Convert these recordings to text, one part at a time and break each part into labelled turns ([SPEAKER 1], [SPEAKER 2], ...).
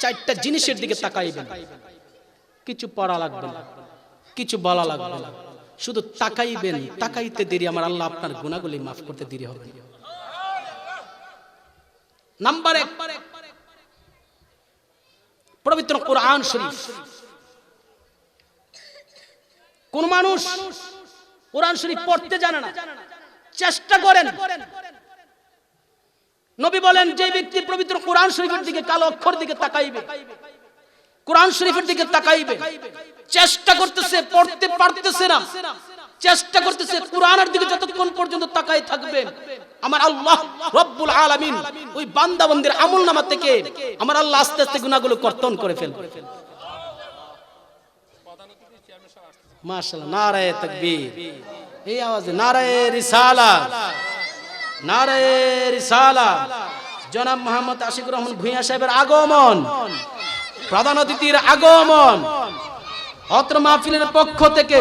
[SPEAKER 1] চারটা জিনিসের দিকে তাকাইবেন। কিছু পড়া লাগবে না। কিছু বলা লাগবে না। শুধু তাকাইবেন তাকাইতে দেরি। আমার আল্লাহ আপনার গুণাগুলি মাফ করতে দেরি হবে। নাম্বার এক। পবিত্র কোরআন শরীফ। কোন মানুষ কোরআন শরীফ পড়তে জানে না। চেষ্টা করেন। নবী বলেন, যে ব্যক্তি পবিত্র কোরআন শরীফের দিকে কালো অক্ষর দিকে তাকাইবে, কোরআন শরীফের দিকে তাকাইবে, চেষ্টা করতেছে, পড়তে পারতেছে না, চেষ্টা করতেছে কোরআনের দিকে যতক্ষণ পর্যন্ত তাকাই থাকবে, আমার আল্লাহ রব্বুল আলামিন ওই বান্দাবন্দির আমল নামা থেকে আমার আল্লাহ আস্তে আস্তে গুনাহগুলো কর্তন করে ফেলবে। মাশাআল্লাহ, নারায়ে তাকবীর। এই আওয়াজে, নারায়ে রিসালাত। নারায়ে রিসালাত জনাব মোহাম্মদ আশিকুর রহমান ভূঁইয়া সাহেবের আগমন। প্রধান অতিথির আগমন। অত্র মাহফিলের পক্ষ থেকে।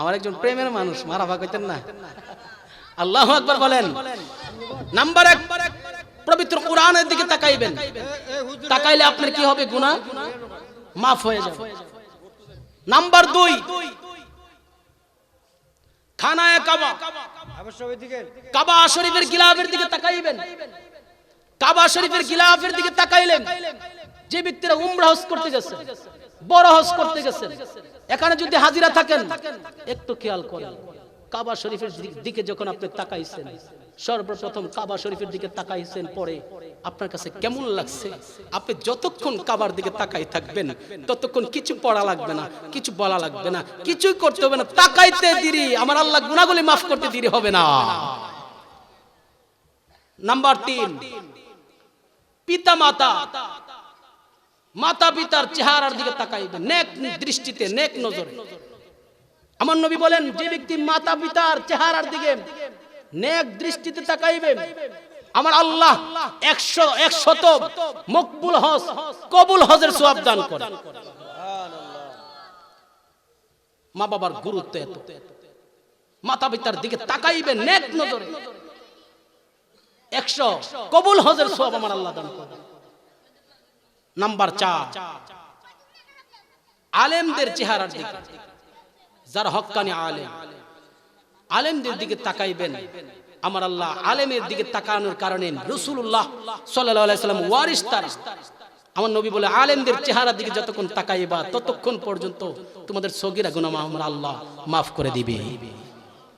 [SPEAKER 1] আমার একজন প্রেমের মানুষ, মারাফা কইতেন না। আল্লাহ আকবার বলেন। নাম্বার এক। পবিত্র কোরআনের দিকে তাকাইবেন তাকাইলে আপনার কি হবে গুনাহ মাফ হয়ে যাবে নাম্বার দুই খানায় কাবা কাবা শরীফের গিলাফের দিকে তাকাইবেন কাবা শরীফের গিলাফের দিকে তাকাইলেন যে ব্যক্তিরা উমরা হজ করতে গেছে বড় হজ করতে গেছেন এখানে যদি হাজিরা থাকেন একটু খেয়াল করেন কাবা শরীফের দিকে যখন আপনি তাকাইছেন, সর্বপ্রথম কাবা শরীফের দিকে তাকাইছেন পরে আপনার কাছে কেমন লাগছে? আপনি যতক্ষণ কাবার দিকে তাকাই থাকবেন, ততক্ষণ কিছু পড়া লাগবে না, কিছু বলা লাগবে না, কিছুই করতে হবে না, তাকাইতে দিরি, আমার আল্লাহ গুনাহগুলি মাফ করতে দিরি হবে না। নাম্বার তিন, পিতা মাতা মাতা পিতার চেহারার দিকে তাকাইবে, নেক দৃষ্টিতে, নেক নজরে। আমার নবী বলেন, যে ব্যক্তি মাতা পিতার চেহারার দিকে নেক দৃষ্টিতে তাকাইবে, আমার আল্লাহ একশো, একশত মকবুল হজ, কবুল হজের সোয়াব দান করে মা বাবার গুরুত্ব এত। মাতা পিতার দিকে তাকাইবে নেক নজরে। একশো কবুল হজের সোয়াব আমার আল্লাহ দান করে নাম্বার চার, আলেমদের চেহারার দিকে। যার হকানি আলেম। আলেমদের দিকে তাকাইবেন। আমার আল্লাহ আলেমের দিকে তাকানোর কারণে রসুল্লাহ সাল্লাহ সাল্লাম ওয়ারিস তার। আমার নবী বলে, আলেমদের চেহারার দিকে যতক্ষণ তাকাইবা, ততক্ষণ পর্যন্ত তোমাদের সগিরা গুনামা আমার আল্লাহ মাফ করে দিবে।